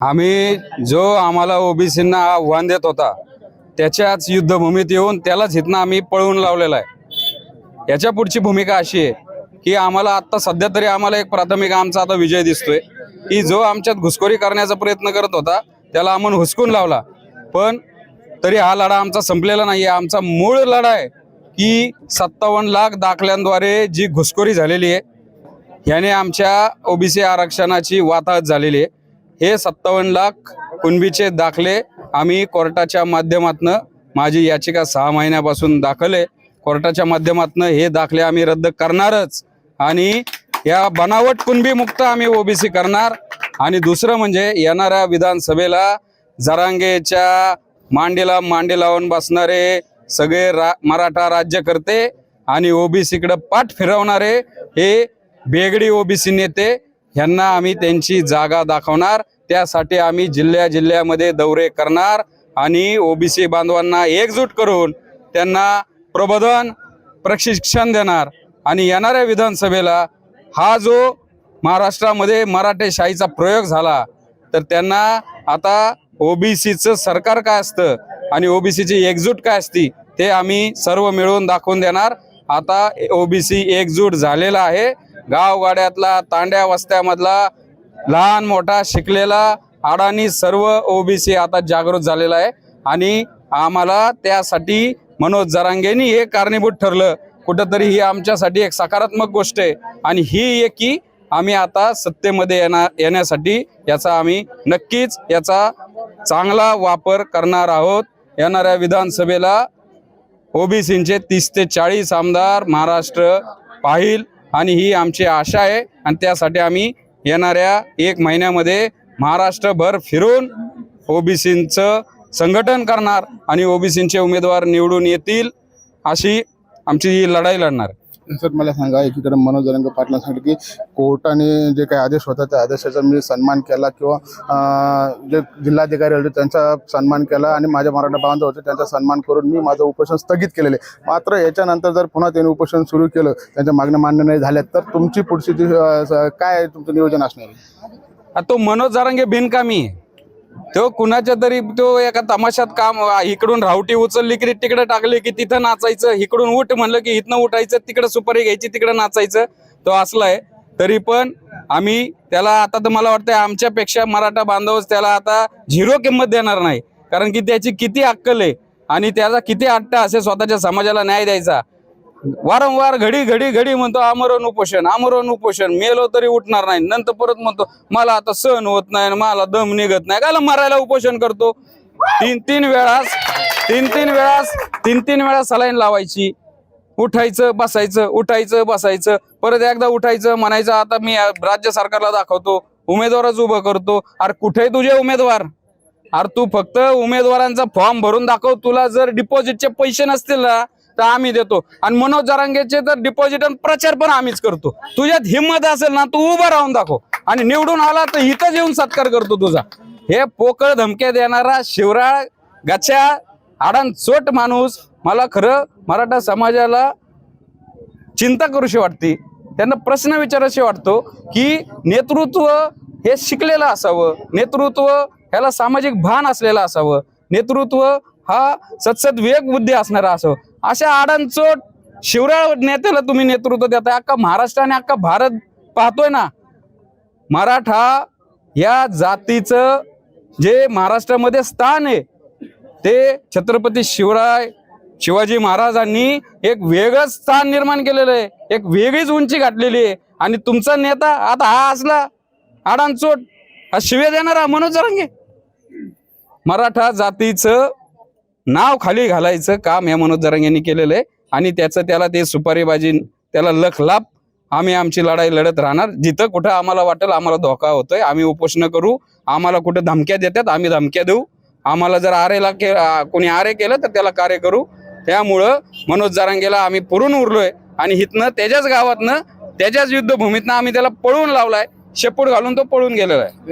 आम्ही जो आम्हाला ओबीसींना आव्हान देत होता त्याच्याच युद्धभूमीत येऊन त्यालाच इथनं आम्ही पळवून लावलेला आहे. याच्या पुढची भूमिका अशी आहे की आम्हाला आत्ता सध्या तरी आम्हाला एक प्राथमिक आमचा आता विजय दिसतोय. की जो आमच्यात घुसखोरी करण्याचा प्रयत्न करत होता त्याला आम्ही हुसकून लावला. पण तरी हा लढा आमचा संपलेला नाही आहे आमचा मूळ लढा आहे की सत्तावन्न लाख दाखल्यांद्वारे जी घुसखोरी झालेली आहे ह्याने आमच्या ओबीसी आरक्षणाची वाताहत झालेली आहे. हे सत्तावन्न लाख कुणबीचे दाखले आम्ही कोर्टाच्या माध्यमातनं माझी याचिका सहा महिन्यापासून दाखल आहे कोर्टाच्या माध्यमातनं हे दाखले आम्ही रद्द करणारच. आणि या बनावट कुणबी मुक्त आम्ही ओबीसी करणार. आणि दुसरं म्हणजे येणाऱ्या विधानसभेला जरांगेच्या मांडीला मांडी लावून बसणारे सगळे रा मराठा राज्यकर्ते आणि ओबीसीकडे पाठ फिरवणारे हे बेगडी ओबीसी नेते ह्यांना आम्ही त्यांची जागा दाखवणार त्यासाठी आम्ही जिल्ह्या जिल्ह्यामध्ये दौरे करणार आणि ओबीसी बांधवांना एकजूट करून त्यांना प्रबोधन प्रशिक्षण देणार. आणि येणाऱ्या विधानसभेला हा जो महाराष्ट्रामध्ये मराठेशाहीचा प्रयोग झाला तर त्यांना आता ओबीसीचं सरकार काय असतं आणि ओबीसीची एकजूट काय असती ते आम्ही सर्व मिळवून दाखवून देणार. आता ओबीसी एकजूट झालेला आहे. गावगाड्यातला तांड्या वस्त्यामधला लहान मोठा शिकलेला अडाणी सर्व ओबीसी आता जागृत झालेला आहे. आणि आम्हाला त्यासाठी मनोज जरांगेनी हे कारणीभूत ठरलं. कुठंतरी ही आमच्यासाठी एक सकारात्मक गोष्ट आहे. आणि ही एक की आम्ही आता सत्तेमध्ये येणार येण्यासाठी याचा आम्ही नक्कीच याचा चांगला वापर करणार आहोत. येणाऱ्या विधानसभेला ओबीसींचे तीस ते चाळीस आमदार महाराष्ट्र पाहिल. आणि ही आमची आशा आहे. आणि त्यासाठी आम्ही येणाऱ्या एक महिन्यामध्ये महाराष्ट्रभर फिरून ओबीसींचं संघटन करणार आणि ओबीसींचे उमेदवार निवडून येतील अशी आमची ही लढाई लढणार सर मला सांगा एकीकडे मनोज जरंग पाटला सांगितलं की कोर्टाने जे काही आदेश होता त्या आदेशाचा मी सन्मान केला किंवा जे जिल्हाधिकारी होते त्यांचा सन्मान केला आणि माझ्या मराठा बांधव होते त्यांचा सन्मान करून मी माझं उपोषण स्थगित केलेले आहे. मात्र याच्यानंतर जर पुन्हा त्यांनी उपोषण सुरू केलं त्यांच्या मागण्या मान्य नाही झाल्या तर तुमची पुढची काय तुमचं नियोजन असणार आहे तो मनोज जारंगे बिनकामी आहे तो कुणाच्या तरी तो एका तमाशात काम इकडून रावटी उचलली की तिकडे टाकली की तिथं नाचायचं इकडून उठ म्हणलं की इथनं उठायचं तिकडे सुपारी घ्यायची तिकडे नाचायचं तो असलाय. तरी पण आम्ही त्याला आता तर मला वाटतं आमच्यापेक्षा मराठा बांधवच त्याला आता झिरो किंमत देणार नाही. कारण की त्याची किती अक्कल आहे आणि त्याचा किती अट्टा असे स्वतःच्या समाजाला न्याय द्यायचा. वारंवार घडी घडी घडी म्हणतो आमरण उपोषण आमरण उपोषण. मेलो तरी उठणार नाही. नंतर परत म्हणतो मला आता सहन होत नाही मला दम निघत नाही. काला मरायला उपोषण करतो? तीन तीन वेळास तीन तीन वेळास तीन तीन वेळा सलाईन लावायची. उठायचं बसायचं उठायचं बसायचं. परत एकदा उठायचं म्हणायचं आता मी राज्य सरकारला दाखवतो. उमेदवारच उभं करतो. अरे कुठे तुझे उमेदवार? अरे तू फक्त उमेदवारांचा फॉर्म भरून दाखव. तुला जर डिपॉझिटचे पैसे नसतील ना तर आम्ही देतो. आणि मनोज जरांगेचे तर डिपॉझिट आणि प्रचार पण आम्हीच करतो. तुझ्यात हिंमत असेल ना तू उभं राहून दाखव. आणि निवडून आला तर इथंच येऊन सत्कार करतो तुझा. हे पोकळ धमक्या देणारा शिवराळ गच्या आडान चोट माणूस मला खरं मराठा समाजाला चिंता करूशी वाटते. त्यांना प्रश्न विचाराशी वाटतो की नेतृत्व हे शिकलेलं असावं. नेतृत्व ह्याला सामाजिक भान असलेलं असावं. नेतृत्व हा सत्सद विवेक बुद्धी असणारा असावं. अशा आडांचोट शिवराळ नेत्याला तुम्ही नेतृत्व देताय. अख्खा महाराष्ट्र आणि अख्खा भारत पाहतोय ना. मराठा या जातीचं जे महाराष्ट्रामध्ये स्थान आहे ते छत्रपती शिवराय शिवाजी महाराजांनी एक वेगळंच स्थान निर्माण केलेलं आहे. एक वेगळीच उंची गाठलेली आहे. आणि तुमचा नेता आता हा असला आडांचोट हा शिव्या देणारा मनोज रंगे. मराठा जातीचं नाव खाली घालायचं काम या मनोज जरांगे यांनी केलेलं आहे. आणि त्याचं त्याला ते सुपारीबाजी त्याला लख लाभ आम्ही आमची लढाई लढत राहणार. जिथं कुठं आम्हाला वाटेल आम्हाला धोका होतोय. आम्ही उपोषण करू. आम्हाला कुठं धमक्या देतात आम्ही धमक्या देऊ. आम्हाला जर आरेला के कोणी आरे केलं तर त्याला कार्य करू. त्यामुळं मनोज जारांगेला आम्ही पुरून उरलोय. आणि हिथनं त्याच्याच गावातनं त्याच्याच युद्धभूमीतनं आम्ही त्याला पळून लावलाय. शेपूट घालून तो पळून गेलेला आहे.